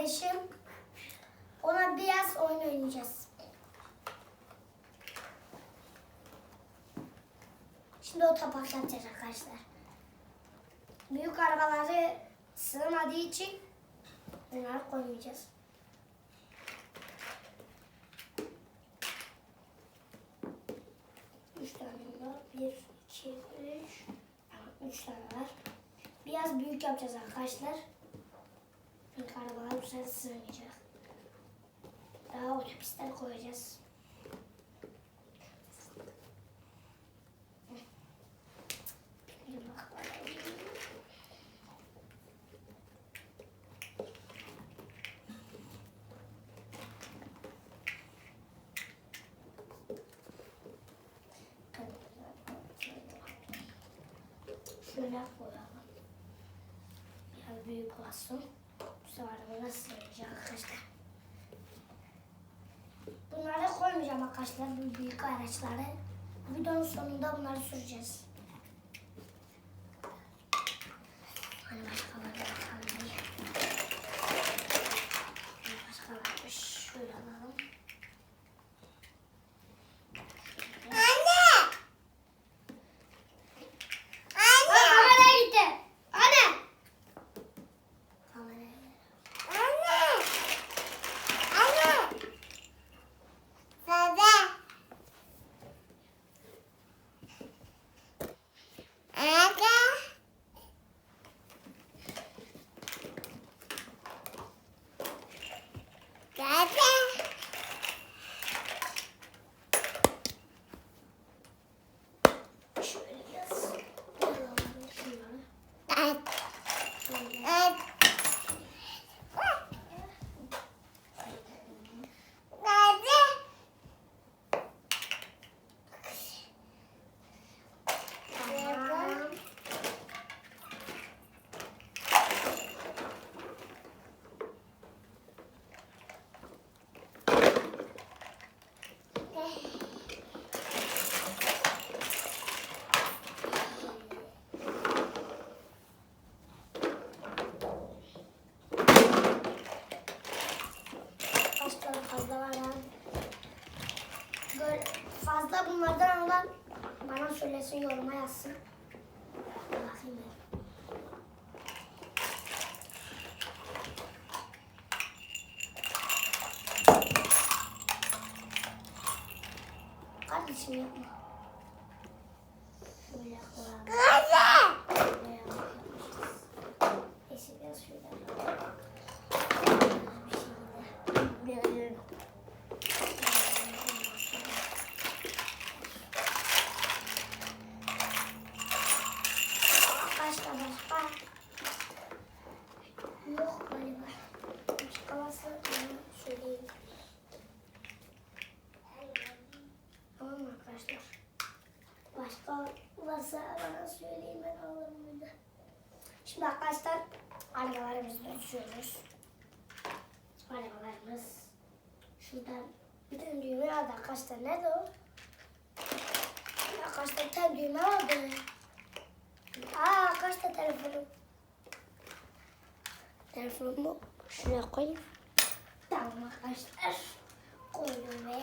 kardeşim. Ona biraz oyun oynayacağız. Şimdi o yapacağız arkadaşlar. Büyük arabaları sığmadığı için bunları koymayacağız. Üç tane var. Bir, iki, üç. Üç tane var. Biraz büyük yapacağız arkadaşlar. Çünkü arabalar bu sefer sığmayacak. Daha otobüsler koyacağız. Şöyle koyalım. Biraz büyük olsun. De nasıl sığmayacak arkadaşlar. Bunları koymayacağım arkadaşlar bu büyük araçları. Videonun sonunda bunları süreceğiz. Hani başkaları bakalım. Başkaları şöyle alalım. Anne! Aa, Anne! kameraya gitti. Anne. Kameraya. Anne! Anne! Baba! Aga! Dada! Şöyle biraz. Alalım şunları. Dada! Şöyle. Dada! Dada! Tamam. Kaç tane fazla var ya? Böyle fazla bunlardan alan bana söylesin yoruma yazsın. Bakayım ben. Kardeşim yapma. Şöyle koyalım. Dada! Şöyle yapmışız. Neyse biraz şöyle yapalım. Bir şekilde. Başka başka. Yok galiba. Başka varsa bana söyleyin. Tamam mı arkadaşlar? Başka varsa bana söyleyin ben alırım bunu. Şimdi arkadaşlar arabalarımızı ölçüyoruz. Arabalarımız şuradan bir tane düğme aldı arkadaşlar. Nerede o? Arkadaşlar bir tane düğme aldı. Aa arkadaşlar telefonum. Telefonumu şuraya koyayım. Tamam arkadaşlar. Koydum ve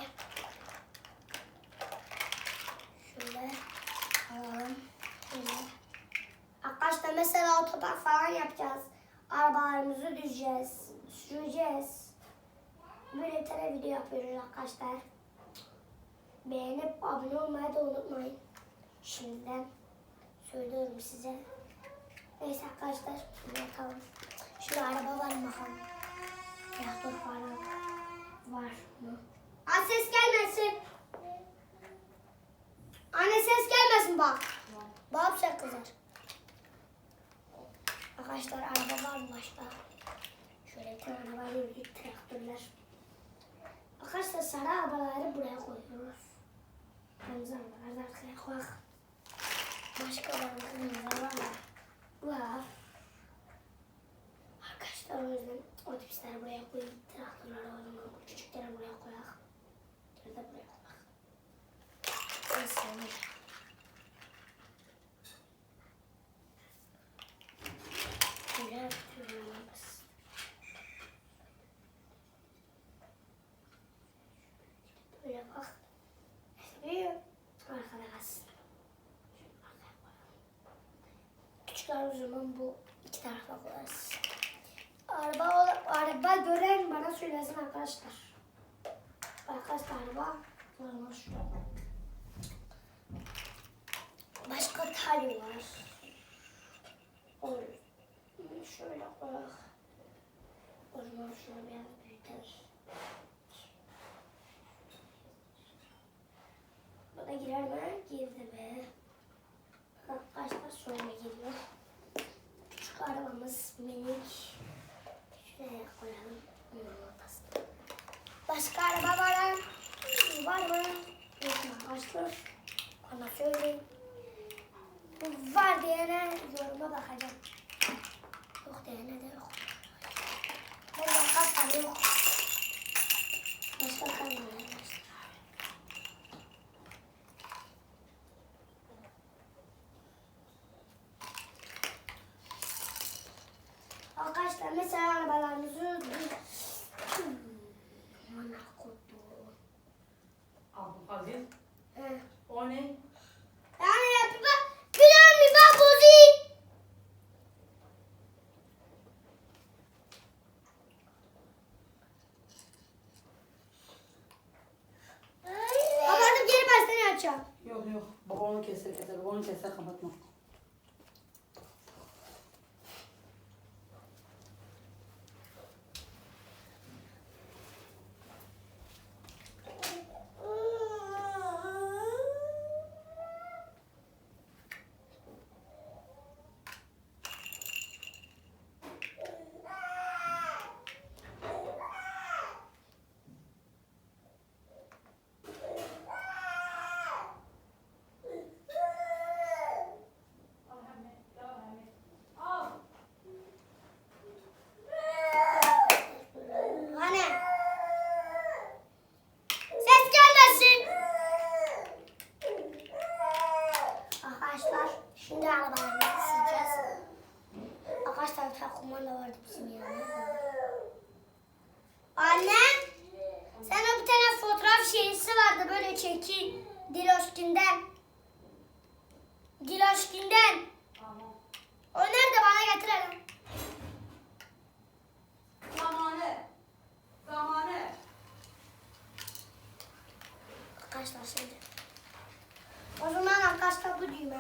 şöyle alalım. Şöyle. Arkadaşlar mesela otopark falan yapacağız. Arabalarımızı düzeceğiz. Süreceğiz. Böyle tane video yapıyoruz arkadaşlar. Beğenip abone olmayı da unutmayın. Şimdiden söylüyorum size. Neyse arkadaşlar bakalım. Şurada araba var mı bakalım. Traktör falan var mı? Aa, ses gelmesin. Anne ses gelmesin bak. Babam sen kızar. Arkadaşlar araba var mı başka? Şöyle bir araba gördük traktörler. Arkadaşlar sarı arabaları buraya koyuyoruz. Kırmızı arabaları da arkaya koyak. Başka var mı? Kırmızı var? Var. Arkadaşlar o yüzden otobüsleri buraya koyup traktörleri o zaman küçükleri buraya koyak. Bir de buraya koyak. Neyse. kadar uzun bu iki tarafta burası. Araba, araba gören bana söylesin arkadaşlar. Arkadaşlar araba normal şurada. Başka tali var. Olur. Şöyle koyalım. O zaman şunu biraz büyütelim. Bu da girer mi?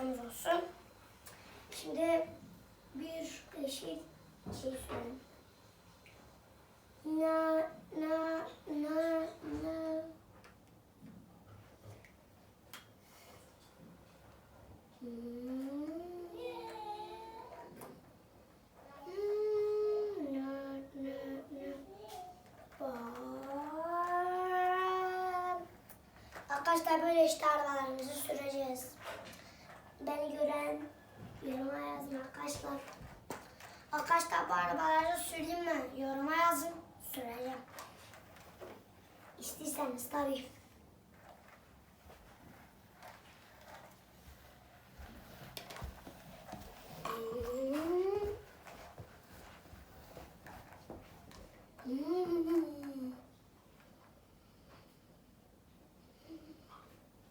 haberiniz olsun. Şimdi bir değişik şey söyleyeyim. Na na na na hmm. hmm. Arkadaşlar böyle işte arabalarımızı süreceğiz beni gören yoruma yazın arkadaşlar. Arkadaşlar bu arabaları süreyim mi? Yoruma yazın. Süreceğim. İstiyseniz tabii.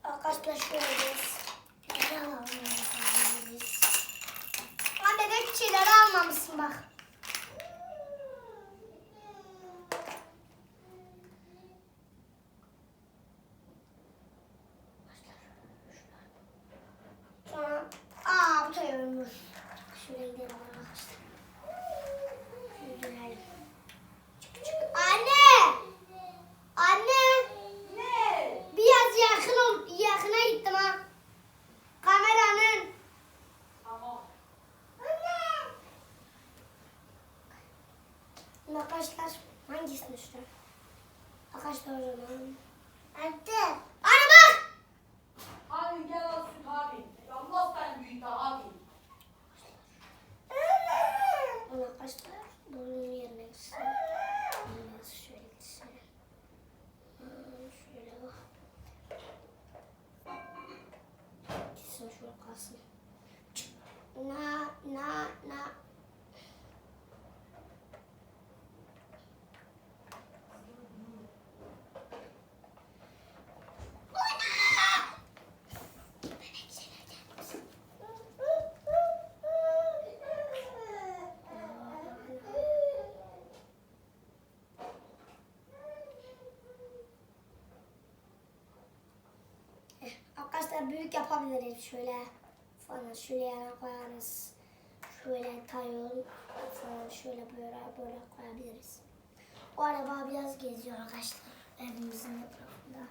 Arkadaşlar şöyle almamışsın bak. Aslı. Na na na. Arkadaşlar büyük yapabiliriz şöyle falan yana koyarız. Şöyle tayon falan şöyle böyle böyle koyabiliriz. O araba biraz geziyor arkadaşlar evimizin etrafında.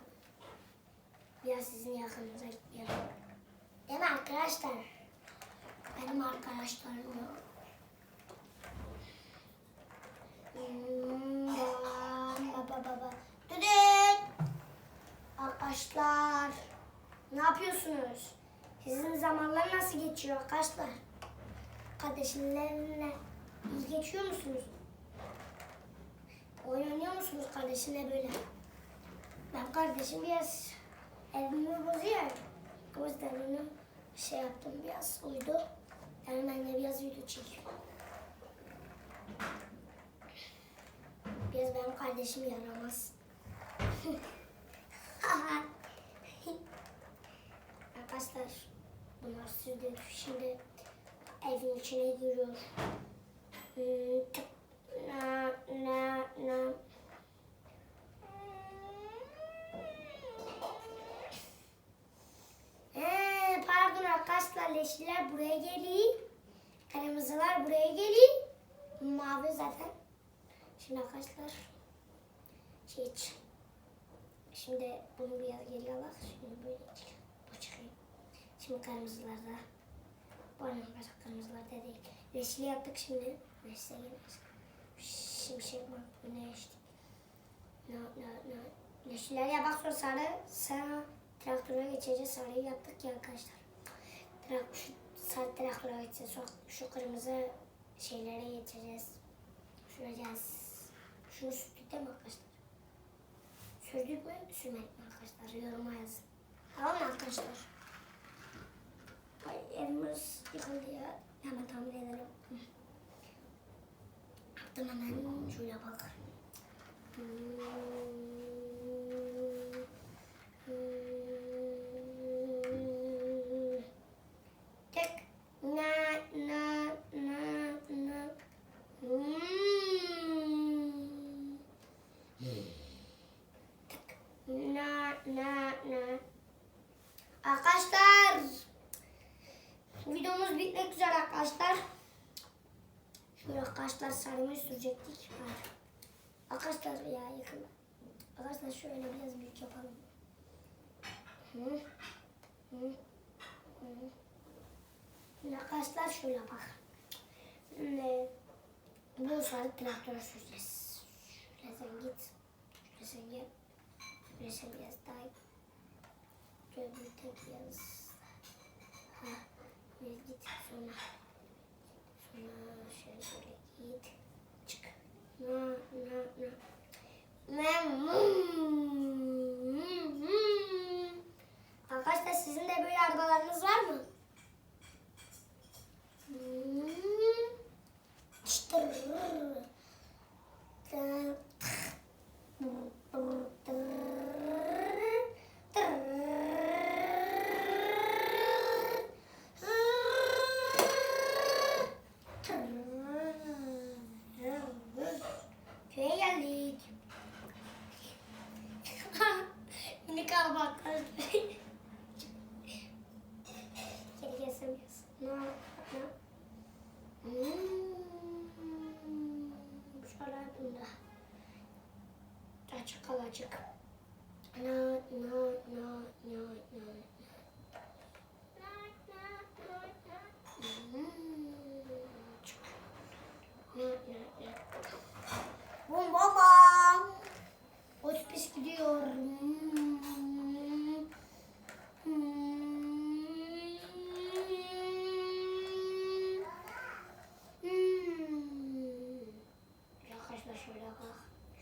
Biraz sizin yakınınıza gitmiyor. Değil mi arkadaşlar? Benim arkadaşlarım yok. Hmm, ba, ba, ba, ba. Düdük! Arkadaşlar ne yapıyorsunuz? Sizin zamanlar nasıl geçiyor arkadaşlar? Kardeşlerinle iyi geçiyor musunuz? Oyun oynuyor musunuz kardeşinle böyle? Ben kardeşim biraz evimi bozuyor. O yüzden onu şey yaptım biraz uydu. Yani ben de biraz video çekiyorum. Biraz benim kardeşim yaramaz. Arkadaşlar bunlar sürdü. Şimdi evin içine giriyor. Tık, Na, na, na. Ee, pardon arkadaşlar leşliler buraya geliyor. Kırmızılar buraya geliyor. Mavi zaten. Şimdi arkadaşlar şey. Şimdi bunu biraz geri alak. Şimdi böyle çıkıyor. Şimdi kırmızılarda. Bu arkadaşlar kırmızılarda değil. Leşli yaptık şimdi. Leşli'ye geliriz. Şimşek bak bu ne işte. No, no, no. Leşliler ya bak sonra sarı. Sonra traktöre geçeceğiz. Sarıyı yaptık ya arkadaşlar. Trak, şu sarı traktöre geçeceğiz. Sonra şu kırmızı şeylere geçeceğiz. Süreceğiz. Şunu sürdük değil mi arkadaşlar? Sürdük mü? Sürmedik mi arkadaşlar? Yoruma yazın. Tamam mı arkadaşlar? Ay evimiz yıkıldı ya. Hemen tamir edelim. Yaptım hemen. Şöyle bak. Tek. Na na na na. Hmm. Na na na. Arkadaşlar videomuz bitmek üzere arkadaşlar. Şöyle sarımı sürecektik. Arkadaşlar ya yakın. Arkadaşlar şöyle biraz büyük yapalım. Hı. Hı. Hı. Arkadaşlar şöyle bak. Şimdi bu sarı traktör süreceğiz. Şöyle sen git. Şöyle sen gel. Şöyle sen biraz daha. Şöyle bir tek biraz. Ha. Git sonra. Sonra şöyle şöyle git. Çık. Na na na. Arkadaşlar sizin de böyle arabalarınız var mı? Çıtır. Minik araba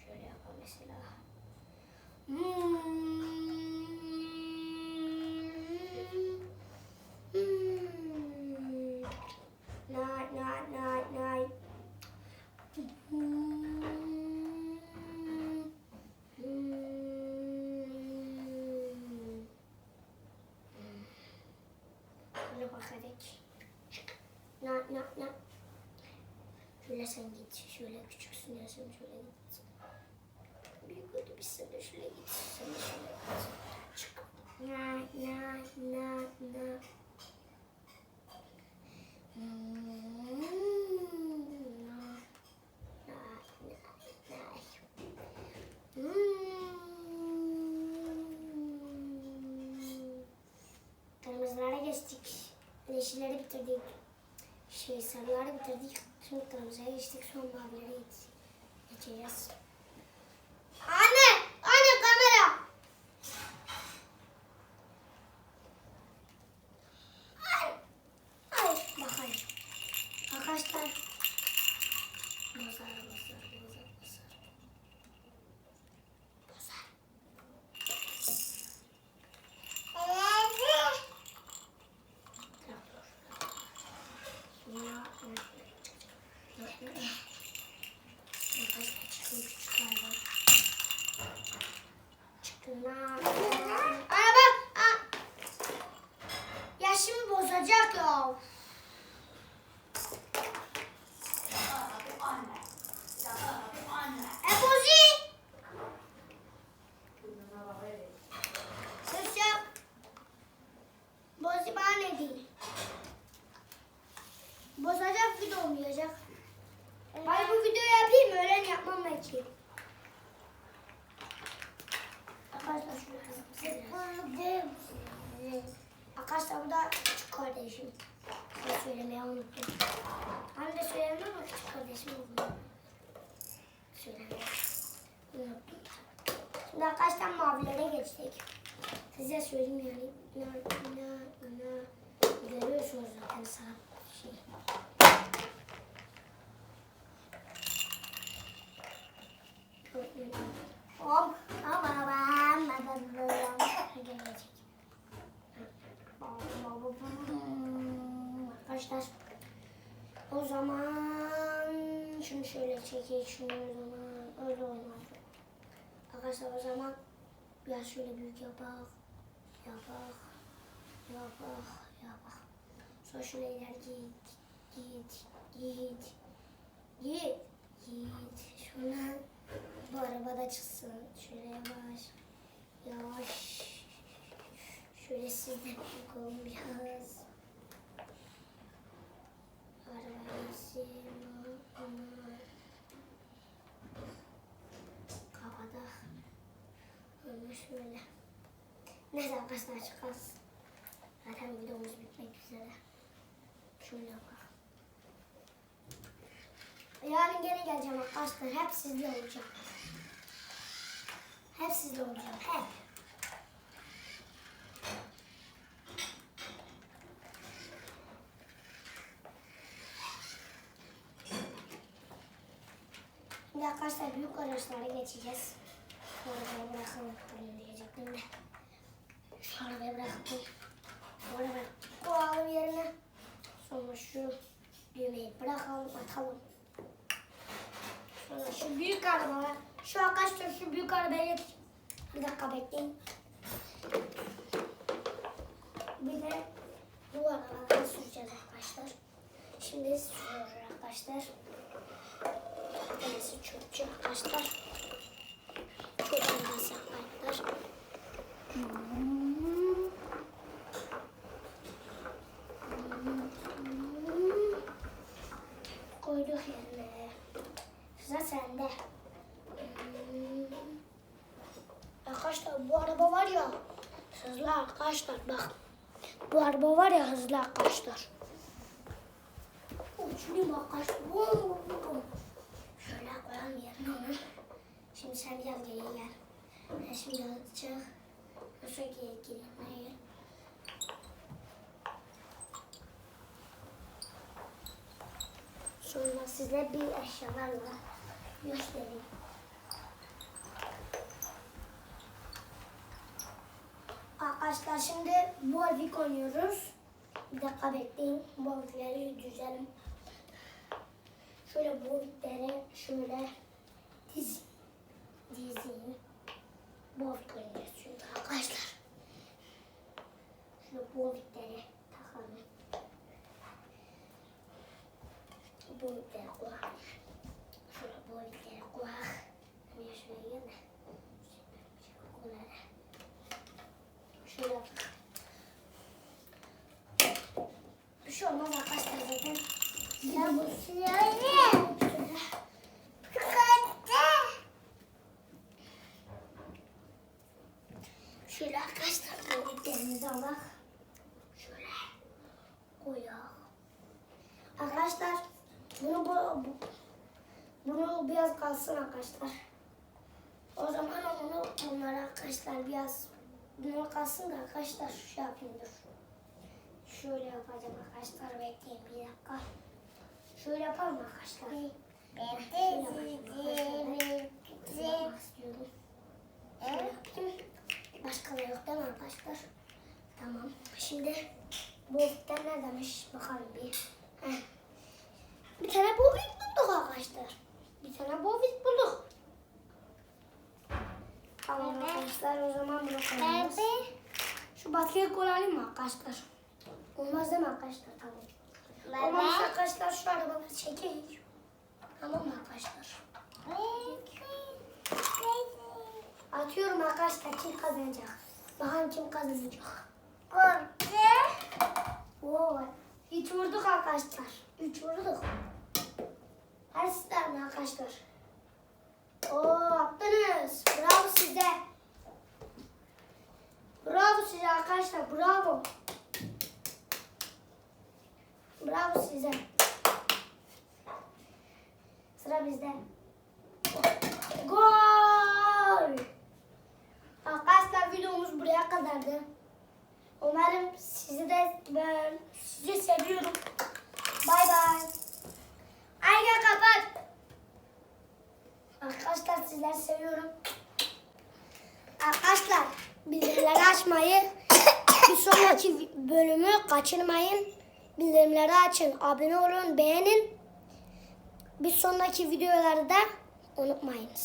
Şöyle yapalım mesela. Hmm. Sarıları bitirdik. Şimdi kırmızıya geçtik. Son mavilere geç- geçeceğiz. Anne! Anne kamera! Ay! Ay! Bakayım. Arkadaşlar. Bozar, bozar, bozar, bozar. Bozar. Ya, Ana bak. aa. Ya şimdi bozacak ya. Sana bir anne. Ya sana bir anne. E bozi. Kızına bak öyle. Sus yap. Bozi bana ne değil. Bozacak video olmayacak. Hayır bu videoyu yapayım öğlen yapmam belki. Arkadaşlar şuraya Arkadaşlar bu da küçük kardeşim. Size söylemeyi unuttum. Hani de söyledim ama küçük kardeşim oldu. Söylemeyi unuttum. Şimdi arkadaşlar mavilere geçtik. Size söyleyeyim yani. Na, na, na. Görüyorsunuz zaten sağ şey. Hop. Gelecek. Arkadaşlar o zaman şunu şöyle çekeyim şunu o zaman öyle olmaz. Arkadaşlar o zaman biraz şöyle büyük yapak. Yapak. Yapak. Yapak. Sonra şöyle ileri git. Git. Git. Git. Git. Şuna bu arabada çıksın. Şöyle yavaş. Yavaş. Şöyle sizden bakalım biraz. Ama kafada. Öyle şöyle. Neyse arkadaşlar çıkarız. Zaten videomuz bitmek üzere. Şöyle bak. Yarın gene geleceğim arkadaşlar. Hep sizle olacağım. Hep sizle olacağım. Hep. Şimdi arkadaşlar büyük araçlara geçeceğiz. Şu arabayı bırakalım bunu diyecektim de. Şu arabayı bıraktım. Bu arabayı koyalım yerine. Sonra şu düğmeyi bırakalım atalım. Sonra şu büyük araba var. Şu arkadaşlar şu büyük arabaya getir. Bir dakika bekleyin. Bir de bu arabadan süreceğiz arkadaşlar. Şimdi sürüyoruz arkadaşlar. Birisi çöpçü arkadaşlar. Çok önemli arkadaşlar. Koyduk yerine. Sıra sende. Arkadaşlar bu araba var ya hızlı arkadaşlar bak. Bu araba var ya hızlı arkadaşlar. Uçurayım arkadaşlar. Koyalım yerine onu. Şimdi sen biraz geriye gel. Ben şimdi azıcık Yoksa geri gireyim. Hayır. Sonra size bir eşyalarla göstereyim. Arkadaşlar şimdi bu evi koyuyoruz. Bir dakika bekleyin. Bu düzelim. Şöyle boyutlara şöyle dizi diziyi boyutlara şimdi arkadaşlar. Şöyle boyutlara takalım. Boyutlara koyalım. Şöyle boyutlara koyalım. Hani şöyle yana. Şey şöyle. Bir şey olmaz. Arkadaşlar. O zaman onu bunlara arkadaşlar biraz bunu kalsın da arkadaşlar şu şey yapayım dur. Şöyle yapacağım arkadaşlar bekleyin bir dakika. Şöyle yapalım arkadaşlar. Ben de. Başka da yok değil mi arkadaşlar? Tamam. Şimdi bu ofitler neredemiş? Bakalım bir. Heh. Bir tane bu ofit bulduk arkadaşlar. Bir tane bu ofit bulduk. Tamam Evet. arkadaşlar o zaman bunu. Bebe. Şu baskıyı koyalım mı arkadaşlar? Olmaz değil mi arkadaşlar? Tamam. Olmamış Bebe. arkadaşlar şu arabaları çekelim. Tamam mı arkadaşlar? Atıyorum arkadaşlar kim kazanacak? Bakalım kim kazanacak? Korktu. Oo, üç vurduk arkadaşlar. Üç vurduk. Her sizler mi arkadaşlar? Oo, attınız. Bravo size. Bravo size arkadaşlar. Bravo. Bravo size. Sıra bizde. Gol! Arkadaşlar videomuz buraya kadardı. Umarım sizi de ben sizi seviyorum. Bay bay. Aynen kapat. Arkadaşlar sizleri seviyorum. Arkadaşlar bildirimleri açmayı bir sonraki bölümü kaçırmayın. Bildirimleri açın. Abone olun, beğenin. Bir sonraki videoları da unutmayınız.